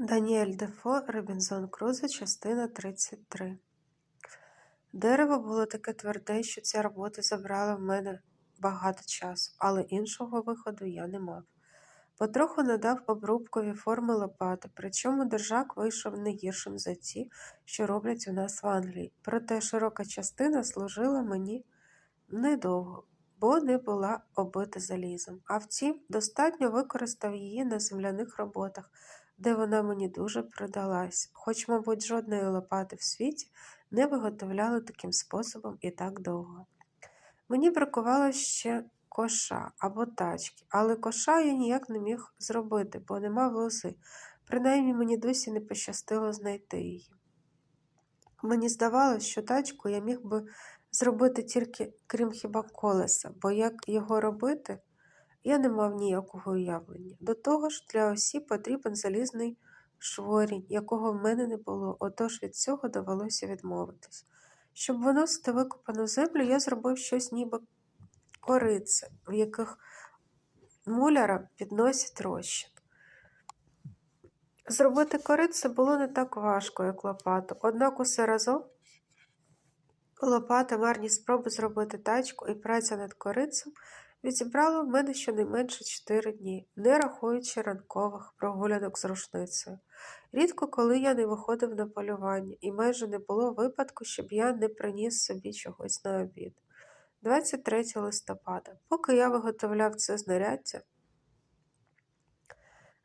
Даніель Дефо, Робінзон Крузо, частина 33. Дерево було таке тверде, що ця робота забрала в мене багато часу, але іншого виходу я не мав. Потроху надав обрубкові форми лопати, причому держак вийшов не гіршим за ті, що роблять у нас в Англії. Проте широка частина служила мені недовго, бо не була обита залізом. А втім, достатньо використав її на земляних роботах, де вона мені дуже придалась, хоч, мабуть, жодної лопати в світі не виготовляли таким способом і так довго. Мені бракувало ще коша або тачки, але коша я ніяк не міг зробити, бо не мав лози. Принаймні мені досі не пощастило знайти її. Мені здавалось, що тачку я міг би зробити тільки крім хіба колеса, бо як його робити, я не мав ніякого уявлення. До того ж, для осі потрібен залізний шворінь, якого в мене не було, отож від цього довелося відмовитись. Щоб виносити викопану землю, я зробив щось ніби корице, в яких муляра підносять розчин. Зробити корице було не так важко, як лопату, однак усе разом лопата, марні спроби зробити тачку і праця над корицем відібрало в мене щонайменше чотири дні, не рахуючи ранкових прогулянок з рушницею. Рідко коли я не виходив на полювання, і майже не було випадку, щоб я не приніс собі чогось на обід. 23 листопада. Поки я виготовляв це знаряддя,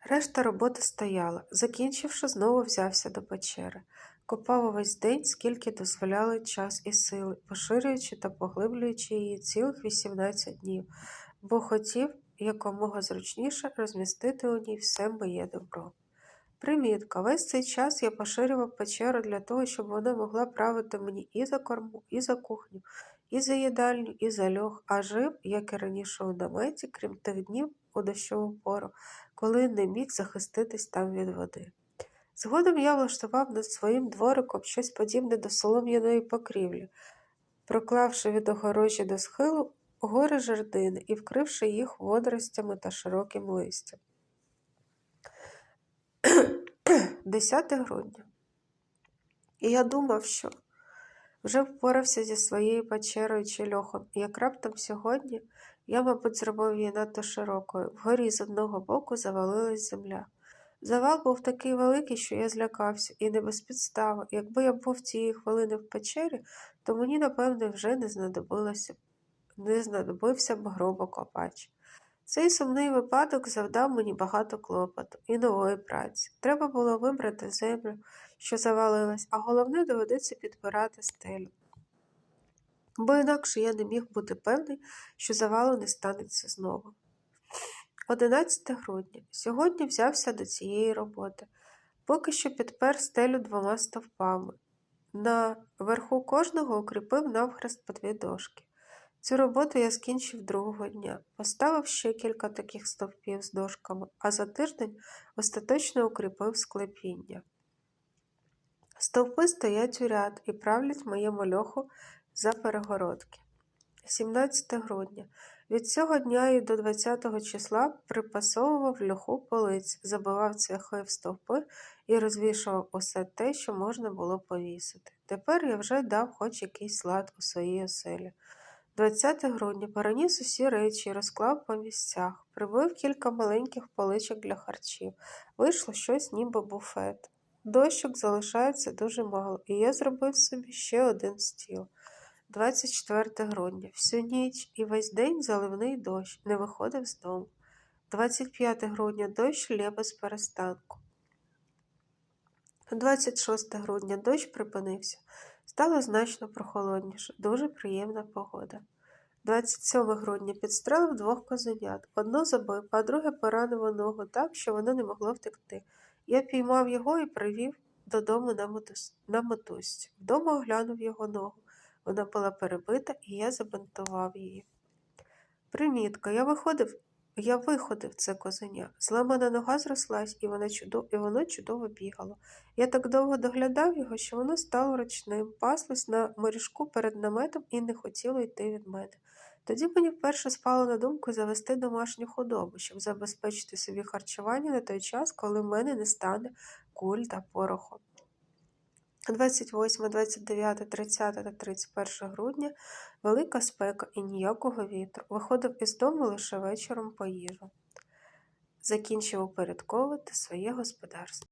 решта роботи стояла. Закінчивши, знову взявся до печери. Копав увесь день, скільки дозволяли час і сили, поширюючи та поглиблюючи її цілих 18 днів, бо хотів якомога зручніше розмістити у ній все моє добро. Примітка. Весь цей час я поширював печеру для того, щоб вона могла правити мені і за корму, і за кухню, і за їдальню, і за льох, а жив, як і раніше у наметі, крім тих днів у дощову пору, коли не міг захиститись там від води. Згодом я влаштував над своїм двориком щось подібне до солом'яної покрівлі, проклавши від огорожі до схилу гори жердини і вкривши їх водоростями та широким листям. 10 грудня. І я думав, що вже впорався зі своєю печерою чи льохом, і як раптом сьогодні я, мабуть, зробив її надто широкою. Вгорі з одного боку завалилась земля. Завал був такий великий, що я злякався, і не без підстави. Якби я був цієї хвилини в печері, то мені, напевне, вже не знадобилося не знадобився б гробокопач. Цей сумний випадок завдав мені багато клопоту і нової праці. Треба було вибрати землю, що завалилась, а головне доведеться підбирати стелю. Бо інакше я не міг бути певний, що завалу не станеться знову. 11 грудня. Сьогодні взявся до цієї роботи. Поки що підпер стелю двома стовпами. На верху кожного укріпив навхрест по дві дошки. Цю роботу я скінчив другого дня, поставив ще кілька таких стовпів з дошками, а за тиждень остаточно укріпив склепіння. Стовпи стоять у ряд і правлять моєму льоху за перегородки. 17 грудня. Від цього дня і до 20 числа припасовував льоху полиць, забивав цвяхи в стовпи і розвішував усе те, що можна було повісити. Тепер я вже дав хоч якийсь лад у своїй оселі. 20 грудня переніс усі речі розклав по місцях, прибив кілька маленьких поличок для харчів. Вийшло щось, ніби буфет. Дощок залишається дуже мало, і я зробив собі ще один стіл. 24 грудня. Всю ніч і весь день заливний дощ, не виходив з дому. 25 грудня дощ лє без перестанку. 26 грудня дощ припинився. Стало значно прохолодніше, дуже приємна погода. 27 грудня підстрелив двох козенят. Одно забив, а друге поранило ногу так, що воно не могло втекти. Я піймав його і привів додому на, мотузці. Вдома оглянув його ногу. Вона була перебита, і я забинтував її. Примітка, я виходив, я виходив це козеня. Зламана нога зрослась, і, вона чудо... і воно чудово бігало. Я так довго доглядав його, що воно стало ручним, паслось на моріжку перед наметом і не хотіло йти від мене. Тоді мені вперше спало на думку завести домашню худобу, щоб забезпечити собі харчування на той час, коли в мене не стане куль та пороху. 28, 29, 30 та 31 грудня велика спека і ніякого вітру. Виходив із дому лише вечором по їжу. Закінчив упорядковувати своє господарство.